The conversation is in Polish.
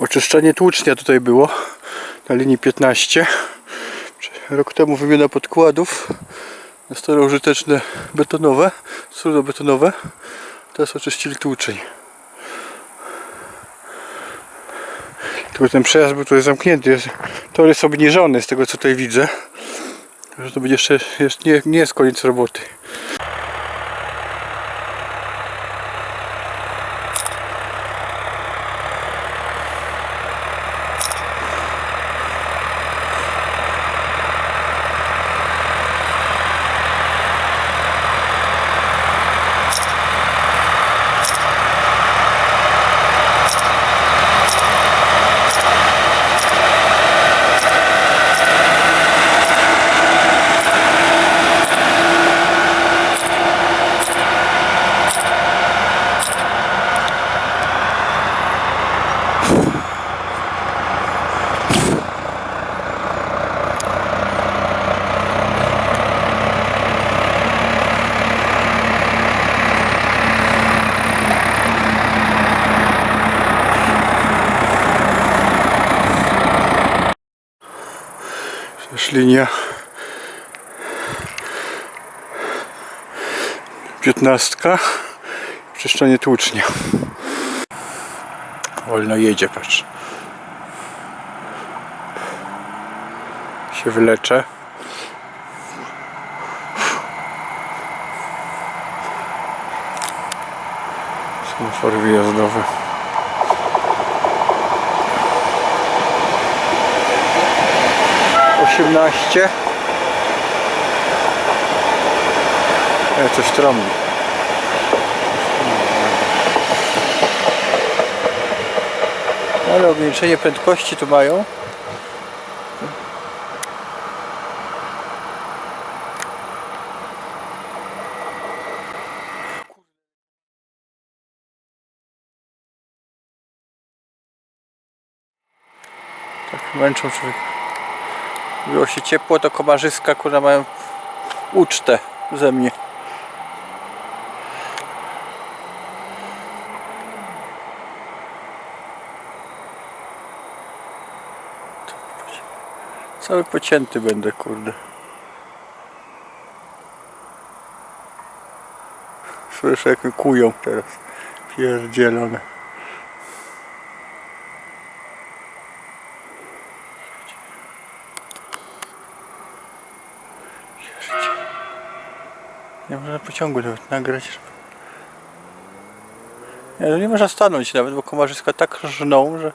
Oczyszczanie tłucznia tutaj było na linii 15. Rok temu wymiana podkładów na staroużyteczne betonowe, betonowe. Teraz oczyścili tłuczeń. Tylko ten przejazd był tutaj zamknięty. Jest, tor jest obniżony z tego co tutaj widzę. Że to będzie jeszcze, jeszcze nie, nie jest koniec roboty. Też linia 15 Czyszczenie tłucznia Wolno jedzie, patrz. Się wyleczę Semafor wyjazdowy osiemnaście E, coś trąbi. Ale ograniczenie prędkości tu mają. Tak męczą człowieka. Było się ciepło, to komarzyska kurwa mają ucztę ze mnie. Cały pocięty będę, kurde. Słyszę jak kują teraz. Pierdzielone. Nie można pociągu nawet nagrać. Nie, no nie można stanąć nawet, bo komarzyska tak żną, że...